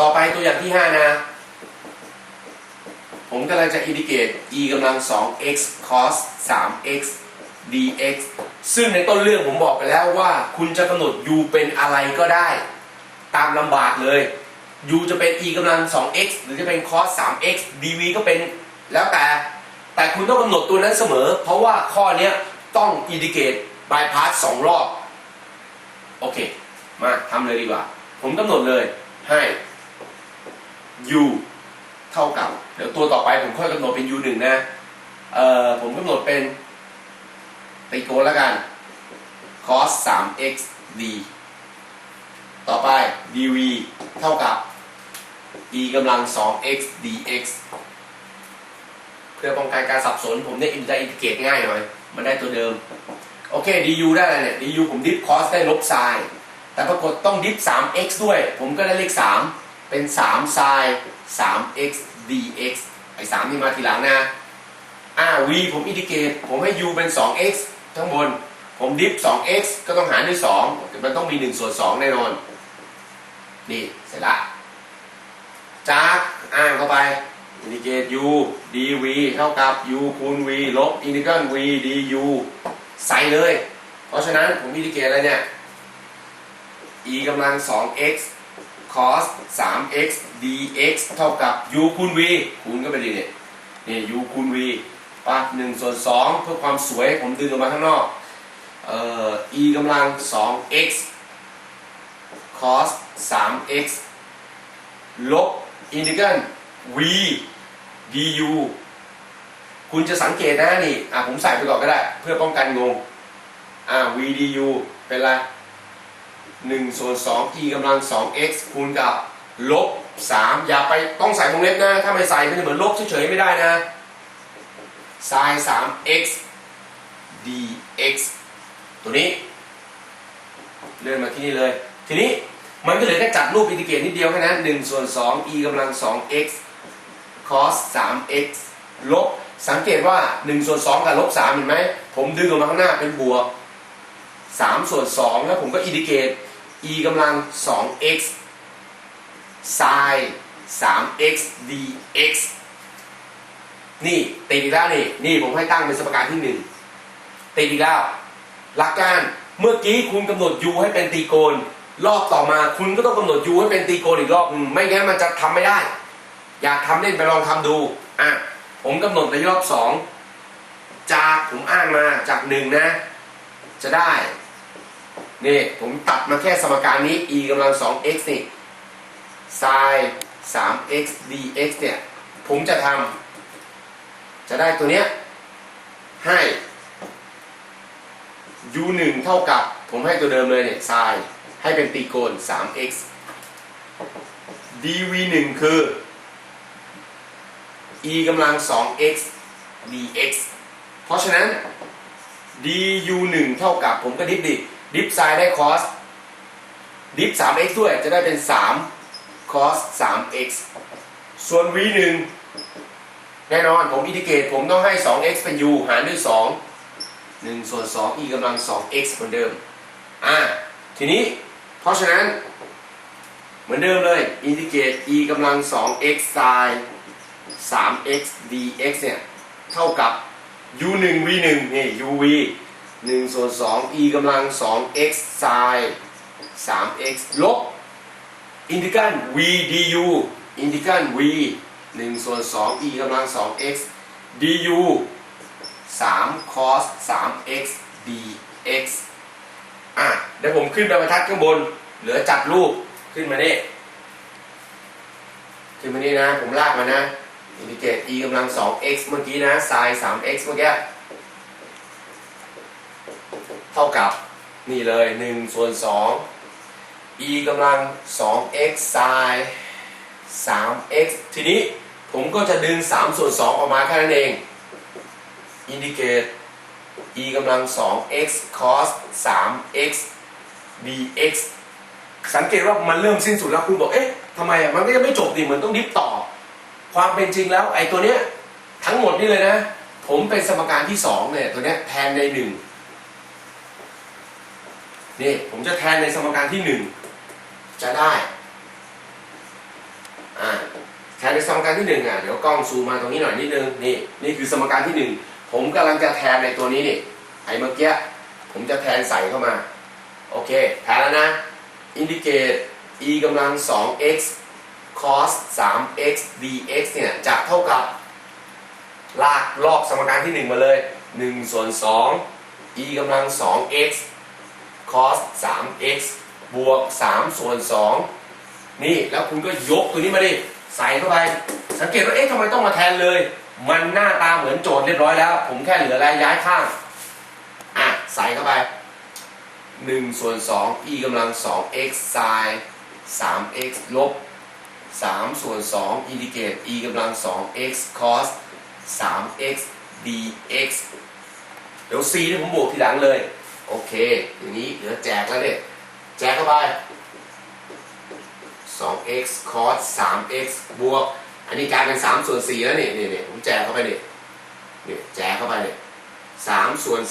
ต่อไปตัวอย่างที่ 5 นะ ผมกำลังจะอินดิเกต e กำลัง 2x cos 3x dx ซึ่งในต้นเรื่องผมบอกไปแล้วว่าคุณจะกำหนด u เป็นอะไรก็ได้ ตามลำบากเลย u จะเป็น e กำลัง 2x หรือจะเป็น cos 3x dv ก็เป็นแล้วแต่ แต่คุณต้องกำหนดตัวนั้นเสมอ เพราะว่าข้อนี้ต้องอินดิเกต bypass สองรอบ โอเค มาทำเลยดีกว่า ผมกำหนดเลยให้ u เท่ากับ เดี๋ยวตัวต่อไปผมค่อยกำหนดเป็น u 1นะ เอ่อ ผมกำหนดเป็นตีโกนแล้วกัน cos 3x d ต่อไป dv เท่ากับ e กำลัง 2x dx เพื่อป้องกันการสับสน ผมเนี่ยอินจะอินทิเกตง่ายหน่อย มันได้ตัวเดิม โอเค du ได้ไรเนี่ย du ผมดิฟ cos ได้ลบ sin แต่ปรากฏต้องดิฟ 3x ด้วย ผมก็ได้เลข 3 เป็น3 sin 3x dx ไอ้3นี่มาทีหลังนะอ่า v ผมอินทิเกตผมให้ u เป็น 2x ข้งบน ผมดิฟ 2x ก็ต้องหารด้วย 2 มันต้องมี 1 ส่วน 2 แน่นอน นี่ เสร็จละจากอ่านเข้าไปอินทิเกต u dv เท่ากับ u คูณ v ลบอินทิเกรัล v du ใส่เลย เพราะฉะนั้นผมอินทิเกตอะไรเนี่ย e กำลัง 2x cos 3x dx เท่ากับ u คูณ v คูณก็ไปดีเนี่ยนี่ u คูณ v ปะ1ส่วน2เพื่อความสวยผมดึงออกมาข้างนอกเอ่อ e กำลัง 2x cos 3x ลบอินทิกรัล v du คุณจะสังเกตนะนี่ อะผมใส่ไปก่อนก็ได้ เพื่อป้องกันงง อ่า v du เป็นไร 1ส่วน2 e กำลัง 2x คูณกับลบ 3 อย่าไปต้องใส่วงเล็บนะ ถ้าไม่ใส่มันจะเหมือนลบเฉยๆไม่ได้นะ sin 3x dx ตัวนี้ เลื่อนมาที่นี่เลย ทีนี้มันก็เหลือแค่จัดรูปอินทิเกรตนิดเดียวแค่นั้น1ส่วน2 e กำลัง 2x cos 3x ลบ สังเกตว่า 1 ส่วน 2 กับลบ 3 เห็นไหม ผมดึงออกมาข้างหน้าเป็นบวก 3 ส่วน2แล้วผมก็อินทิเกรต e กำลัง 2x sin 3x dx นี่ติดอีกแล้วนี่นี่ผมให้ตั้งเป็นสมการที่ 1 ติดอีกแล้วหลักการเมื่อกี้คุณกำหนด u ให้เป็นตรีโกณรอบต่อมาคุณก็ต้องกำหนด u ให้เป็นตรีโกณอีกรอบหนึ่งไม่งั้นมันจะทำไม่ได้ อยากทำเล่นไปลองทำดูอะผมกำหนดในรอบสองจากผมอ้างมาจากหนึ่งนะ จะได้ นี่ผมตัดมาแค่สมการนี้ e กำลัง 2x นี่ sin 3x dx เนี่ย ผมจะทำจะได้ตัวเนี้ยให้ u 1เท่ากับ ผมให้ตัวเดิมเลยเนี่ย sin ให้เป็นตรีโกณ 3x dv 1คือ e กำลัง 2x dx เพราะฉะนั้น du 1เท่ากับผมก็ดิฟดิ ดิฟ sin ได้ cos ดิฟ 3x ด้วยจะได้เป็น3 cos 3x ส่วน v 1แน่นอนผมอินทิเกรตผมต้องให้ 2x เป็น u หารด้วย 2 1 ส่วน 2 e กำลัง 2x เหมือนเดิม อ่า ทีนี้เพราะฉะนั้น เหมือนเดิมเลยอินทิเกรต e กำลัง 2x sin 3x dx เนี่ย เท่ากับ u 1 v 1นี่ uv 1ส่วน2 e กำลัง 2x sin 3x ลบอินทิกรัล v du อินทิกรัล v 1ส่วน2 e กำลัง 2x du 3 cos 3x dx อะเดี๋ยวผมขึ้นไปบรรทัดข้างบน เหลือจัดรูปขึ้นมานี่ขึ้นมานี่นะ ผมลากมานะอินทิเกรต e กำลัง 2x เมื่อกี้นะ sin 3x เมื่อกี้ ท่ากับนี่เลย1ส่วน2 e กำลัง 2x sin 3x ทีนี้ผมก็จะดึง 3 ส่วน 2 ออกมาแค่นั้นเอง อินทิเกต e กำลัง 2x cos 3x dx สังเกตว่ามันเริ่มสิ้นสุดแล้วคุณบอก เอ๊ะทำไมมันก็ยังไม่จบดิเหมือนต้องดิฟต่อ ความเป็นจริงแล้วไอ้ตัวเนี้ยทั้งหมดนี่เลยนะ ผมเป็นสมการที่ 2 เนี่ย ตัวเนี้ยแทนใน 1 นี่ผมจะแทนในสมการที่1จะได้แทนในสมการที่หนึ่งอะเดี๋ยวกล้องซูมมาตรงนี้หน่อยนิดนึงนี่นี่คือสมการที่หนึ่งผมกำลังจะแทนในตัวนี้นี่ไอ้เมื่อกี้ผมจะแทนใส่เข้ามาโอเคแทนแล้วนะอินดิเกต e กำลัง 2x cos 3x dx เนี่ยจะเท่ากับลากลอกสมการที่ 1 มาเลย 1 ส่วน 2 e กำลัง 2x cos 3x บวก 3 ส่วน 2 นี่แล้วคุณก็ยกตัวนี้มาดิ ใส่เข้าไป สังเกตว่า เอ๊ะทำไมต้องมาแทนเลย มันหน้าตาเหมือนโจทย์เรียบร้อยแล้ว ผมแค่เหลืออะไรย้ายข้าง อะ ใส่เข้าไป 1 ส่วน 2 e กำลัง 2x sin 3x ลบ 3 ส่วน 2 อินดิเกต e กำลัง 2x cos 3x dx เดี๋ยว c ที่ผมบวกทีหลังเลย โอเคอย่างนี้เหลือแจกแล้วเนี่ยแจกเข้าไป 2x cos 3x บวก อันนี้กลายเป็น 3 ส่วน 4 แล้วนี่นี่นี่ผมแจกเข้าไปนี่นี่แจกเข้าไปนี่3ส่วน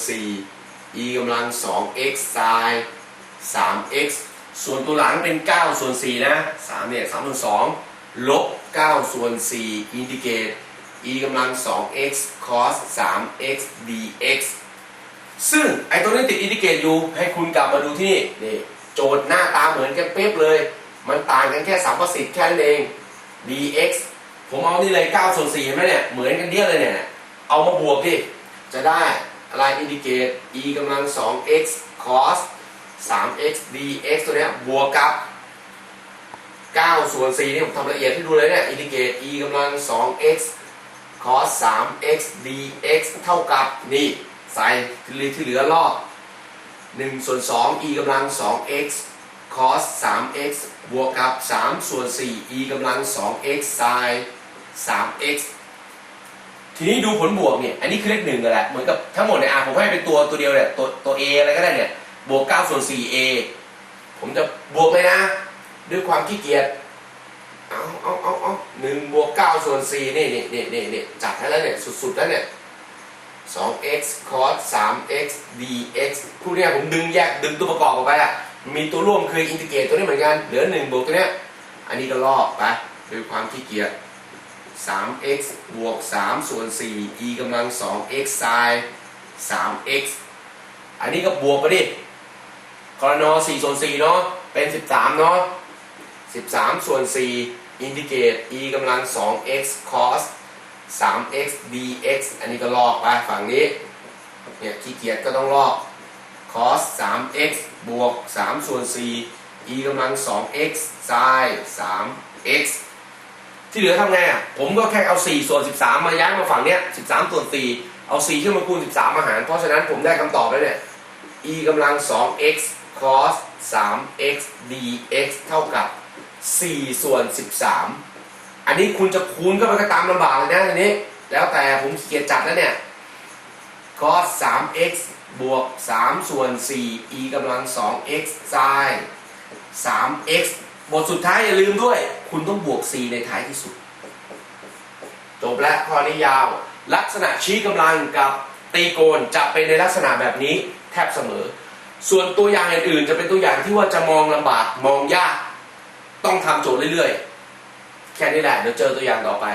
4 e กำลัง 2x sin 3x ส่วนตัวหลังเป็น 9 ส่วน 4 นะ 3 เนี่ย 3 ส่วน 2 ลบ 9 ส่วน 4 อินดิเกรต e กำลัง 2x cos 3x dx ซึ่งไอตัวนี้ติดอินดิเกตอยู่ให้คุณกลับมาดูที่นี่นี่โจทย์หน้าตาเหมือนกันเป๊ะเลย มันต่างกันแค่สัมประสิทธิ์แค่นั้นเอง dx ผมเอานี่เลย9ส่วน4เห็นไหมเนี่ย เหมือนกันเดียวเลยเนี่ย เอามาบวกดิ จะได้อะไรอินดิเกต e กำลัง 2x cos 3x dx ตัวเนี้ยบวกกับ9ส่วน4นี่ผมทำละเอียดให้ดูเลยเนี่ยอินดิเกต e กำลัง 2x cos 3x dx เท่ากับนี่ ใส่ที่เหลือที่เหลือลอก1ส่วน2 e กำลัง 2x cos 3x บวกกับ 3 ส่วน 4 e กำลัง 2x sin 3x ทีนี้ดูผลบวกเนี่ย อันนี้คือเลขหนึ่งกันแหละ เหมือนกับทั้งหมดเนี่ยอะผมให้เป็นตัวตัวเดียวเนี่ยตัวตัว a อะไรก็ได้เนี่ย บวก 9 ส่วน 4a ผมจะบวกเลยนะ ด้วยความขี้เกียจ เอาเอาเอาเอาหนึ่งบวก 9 ส่วน 4 นี่นี่นี่นี่นี่จัดให้แล้วเนี่ย สุดๆแล้วเนี่ย 2x cos 3x dx ผู้เนี้ยผมดึงแยกดึงตัวประกอบออกไปอะ มีตัวร่วมคืออินทิเกรตตัวนี้เหมือนกัน เหลือ 1 บวกตัวเนี้ย อันนี้ก็ลอกไปด้วยความขี้เกียจ 3x บวก 3 ส่วน 4 e กำลัง 2x sin 3x อันนี้ก็บวกไปดิกรนอ4ส่วน4เนาะ เป็น 13 เนาะ 13 ส่วน 4 อินทิเกรต e กำลัง 2x cos 3x dx อันนี้ก็ลอกไปฝั่งนี้ เนี่ยขี้เกียจก็ต้องลอก cos 3x บวก 3 ส่วน 4 e กำลัง 2x sin 3x ที่เหลือทำไงอะ ผมก็แค่เอา 4 ส่วน 13 มาย้ายมาฝั่งเนี้ย 13 ส่วน 4 เอา 4 ขึ้นมาคูณ 13 มาหาร เพราะฉะนั้นผมได้คำตอบแล้วเนี่ย e กำลัง 2x cos 3x dx เท่ากับ 4 ส่วน 13 อันนี้คุณจะคูณก็ไปก็ตามลำบากเลยนะอันนี้ แล้วแต่ผมเกียจจัดแล้วเนี่ย cos 3x บวก 3 ส่วน 4 e กำลัง 2x sin 3x บทสุดท้ายอย่าลืมด้วย คุณต้องบวก c ในท้ายที่สุด จบแล้วข้อนี้ยาว ลักษณะชี้กำลังกับตีโกนจะเป็นในลักษณะแบบนี้แทบเสมอ ส่วนตัวอย่างอื่นๆ จะเป็นตัวอย่างที่ว่าจะมองลำบากมองยาก ต้องทำโจทย์เรื่อยๆ แค่นี้แหละเดี๋ยวเจอตัวอย่างต่อไป